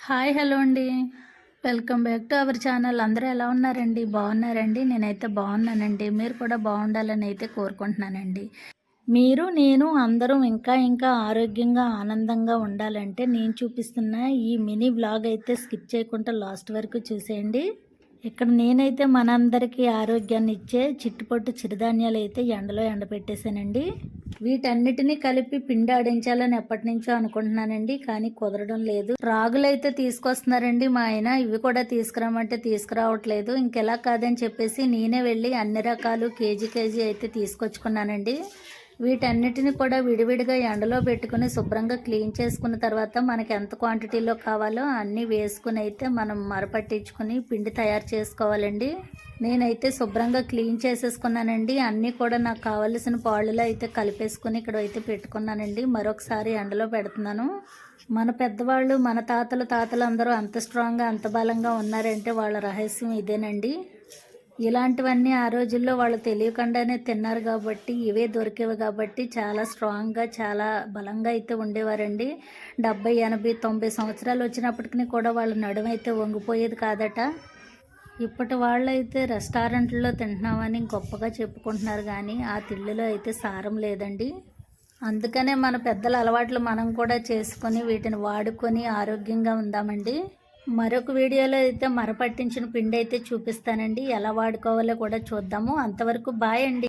Hi hello అండి. Welcome back to our channel. అందరూ ఎలా ఉన్నారండి? బాగున్నారండి? నేనైతే బాగున్నానండి. మీరు కూడా బాగుండాలని అయితే కోరుకుంటున్నానండి. మీరు నేను అందరం ఇంకా ఇంకా ఆరోగ్యంగా ఆనందంగా ఉండాలంటే నేను చూపిస్తున్న ఈ మినీ వ్లాగ్ అయితే స్కిప్ చేయకుండా లాస్ట్ వరకు చూసేయండి. ఇక్కడ నేనైతే మనందరికీ ఆరోగ్యాన్ని ఇచ్చే చిట్టుపొట్టు చిరుధాన్యాలు అయితే ఎండలో ఎండబెట్టేశానండి. వీటన్నిటినీ కలిపి పిండి ఆడించాలని ఎప్పటి నుంచో అనుకుంటున్నానండి కానీ కుదరడం లేదు. రాగులు అయితే తీసుకొస్తున్నారండి మా ఆయన ఇవి కూడా తీసుకురామంటే తీసుకురావట్లేదు. ఇంకెలా కాదని చెప్పేసి నేనే వెళ్ళి అన్ని రకాలు కేజీ కేజీ అయితే తీసుకొచ్చుకున్నానండి. వీటన్నిటిని కూడా విడివిడిగా ఎండలో పెట్టుకుని శుభ్రంగా క్లీన్ చేసుకున్న తర్వాత మనకి ఎంత క్వాంటిటీలో కావాలో అన్నీ వేసుకుని అయితే మనం మరపట్టించుకుని పిండి తయారు చేసుకోవాలండి. నేనైతే శుభ్రంగా క్లీన్ చేసేసుకున్నానండి. అన్నీ కూడా నాకు కావలసిన పాళ్ళలో అయితే కలిపేసుకుని ఇక్కడ అయితే పెట్టుకున్నానండి. మరొకసారి ఎండలో పెడుతున్నాను. మన పెద్దవాళ్ళు మన తాతలు తాతలు అందరూ అంత స్ట్రాంగ్గా అంత బలంగా ఉన్నారంటే వాళ్ళ రహస్యం ఇదేనండి. ఇలాంటివన్నీ ఆ రోజుల్లో వాళ్ళు తెలియకుండానే తిన్నారు కాబట్టి ఇవే దొరికేవి కాబట్టి చాలా స్ట్రాంగ్గా చాలా బలంగా అయితే ఉండేవారండి. డెబ్బై ఎనభై తొంభై సంవత్సరాలు వచ్చినప్పటికీ కూడా వాళ్ళ నడుమైతే వంగిపోయేది కాదట. ఇప్పటి వాళ్ళైతే రెస్టారెంట్లో తింటున్నామని గొప్పగా చెప్పుకుంటున్నారు కానీ ఆ తిళ్ళులో అయితే సారం లేదండి. అందుకనే మన పెద్దల అలవాట్లు మనం కూడా చేసుకొని వీటిని వాడుకొని ఆరోగ్యంగా ఉందామండి. మరొక వీడియోలో అయితే మరపట్టించిన పిండి అయితే చూపిస్తానండి. ఎలా వాడుకోవాలో కూడా చూద్దాము. అంతవరకు బాయ్ అండి.